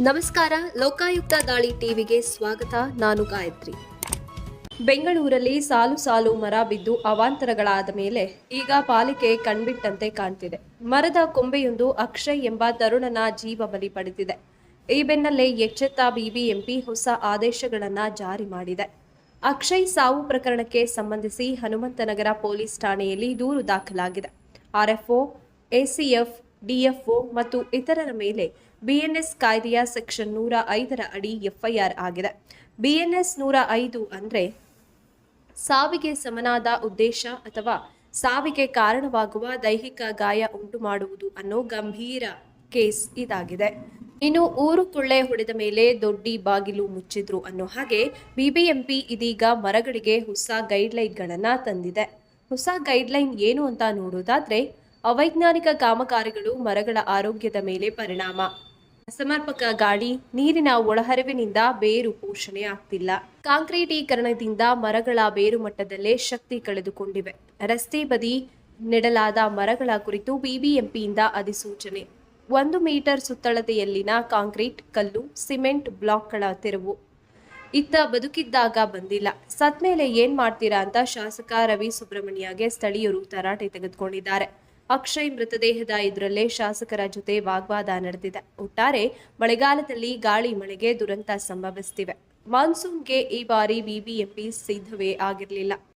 ನಮಸ್ಕಾರ, ಲೋಕಾಯುಕ್ತ ದಾಳಿ ಟಿವಿಗೆ ಸ್ವಾಗತ. ನಾನು ಗಾಯತ್ರಿ. ಬೆಂಗಳೂರಲ್ಲಿ ಸಾಲು ಸಾಲು ಮರ ಬಿದ್ದು ಅವಾಂತರಗಳಾದ ಮೇಲೆ ಈಗ ಪಾಲಿಕೆ ಕಣ್ಬಿಟ್ಟಂತೆ ಕಾಣ್ತಿದೆ. ಮರದ ಕೊಂಬೆಯೊಂದು ಅಕ್ಷಯ್ ಎಂಬ ತರುಣನ ಜೀವ ಬಲಿ ಪಡೆದಿದೆ. ಈ ಬೆನ್ನಲ್ಲೇ ಎಚ್ಚೆತ್ತ ಬಿಬಿಎಂಪಿ ಹೊಸ ಆದೇಶಗಳನ್ನು ಜಾರಿ ಮಾಡಿದೆ. ಅಕ್ಷಯ್ ಸಾವು ಪ್ರಕರಣಕ್ಕೆ ಸಂಬಂಧಿಸಿ ಹನುಮಂತನಗರ ಪೊಲೀಸ್ ಠಾಣೆಯಲ್ಲಿ ದೂರು ದಾಖಲಾಗಿದೆ. ಆರ್ಎಫ್ಒ, ಎಸಿಎಫ್ ಡಿಎಫ್ಒ ಮತ್ತು ಇತರರ ಮೇಲೆ ಬಿಎನ್ಎಸ್ ಕಾಯ್ದೆಯ ಸೆಕ್ಷನ್ ನೂರ ಐದರ ಅಡಿ ಎಫ್ಐಆರ್ ಆಗಿದೆ. ಬಿಎನ್ಎಸ್ ನೂರ ಐದು ಅಂದ್ರೆ ಸಾವಿಗೆ ಸಮನಾದ ಉದ್ದೇಶ ಅಥವಾ ಸಾವಿಗೆ ಕಾರಣವಾಗುವ ದೈಹಿಕ ಗಾಯ ಉಂಟು ಮಾಡುವುದು ಅನ್ನೋ ಗಂಭೀರ ಕೇಸ್ ಇದಾಗಿದೆ. ಇನ್ನು ಊರು ಕೊಳ್ಳೆ ಹೊಡೆದ ಮೇಲೆ ದೊಡ್ಡಿ ಬಾಗಿಲು ಮುಚ್ಚಿದ್ರು ಅನ್ನೋ ಹಾಗೆ ಬಿಬಿಎಂಪಿ ಇದೀಗ ಮರಗಳಿಗೆ ಹೊಸ ಗೈಡ್ಲೈನ್ಗಳನ್ನು ತಂದಿದೆ. ಹೊಸ ಗೈಡ್ಲೈನ್ ಏನು ಅಂತ ನೋಡೋದಾದ್ರೆ ಅವೈಜ್ಞಾನಿಕ ಕಾಮಗಾರಿಗಳು ಮರಗಳ ಆರೋಗ್ಯದ ಮೇಲೆ ಪರಿಣಾಮ. ಅಸಮರ್ಪಕ ಗಾಳಿ, ನೀರಿನ ಒಳಹರಿವಿನಿಂದ ಬೇರು ಪೋಷಣೆ ಆಗ್ತಿಲ್ಲ ಕಾಂಕ್ರೀಟೀಕರಣದಿಂದ ಮರಗಳ ಬೇರು ಮಟ್ಟದಲ್ಲೇ ಶಕ್ತಿ ಕಳೆದುಕೊಂಡಿವೆ. ರಸ್ತೆ ಬದಿ ನೆಡಲಾದ ಮರಗಳ ಕುರಿತು ಬಿಬಿಎಂಪಿಯಿಂದ ಅಧಿಸೂಚನೆ. ಒಂದು ಮೀಟರ್ ಸುತ್ತಳತೆಯಲ್ಲಿನ ಕಾಂಕ್ರೀಟ್, ಕಲ್ಲು, ಸಿಮೆಂಟ್ ಬ್ಲಾಕ್ಗಳ ತೆರವು. ಇತ್ತ ಬದುಕಿದ್ದಾಗ ಬಂದಿಲ್ಲ. ಸತ್ಮೇಲೆ ಏನ್ ಮಾಡ್ತೀರಾ ಅಂತ ಶಾಸಕ ರವಿ ಸುಬ್ರಹ್ಮಣ್ಯಗೆ ಸ್ಥಳೀಯರು ತರಾಟೆ ತೆಗೆದುಕೊಂಡಿದ್ದಾರೆ. ಅಕ್ಷಯ್ ಮೃತದೇಹದ ಇದರಲ್ಲೇ ಶಾಸಕರ ಜೊತೆ ವಾಗ್ವಾದ ನಡೆದಿದೆ. ಒಟ್ಟಾರೆ ಮಳೆಗಾಲದಲ್ಲಿ ಗಾಳಿ ಮಳೆಗೆ ದುರಂತ ಸಂಭವಿಸುತ್ತಿವೆ ಮಾನ್ಸೂನ್ಗೆ ಈ ಬಾರಿ ಬಿಬಿಎಂಪಿ ಸಿದ್ಧವೇ ಆಗಿರಲಿಲ್ಲ.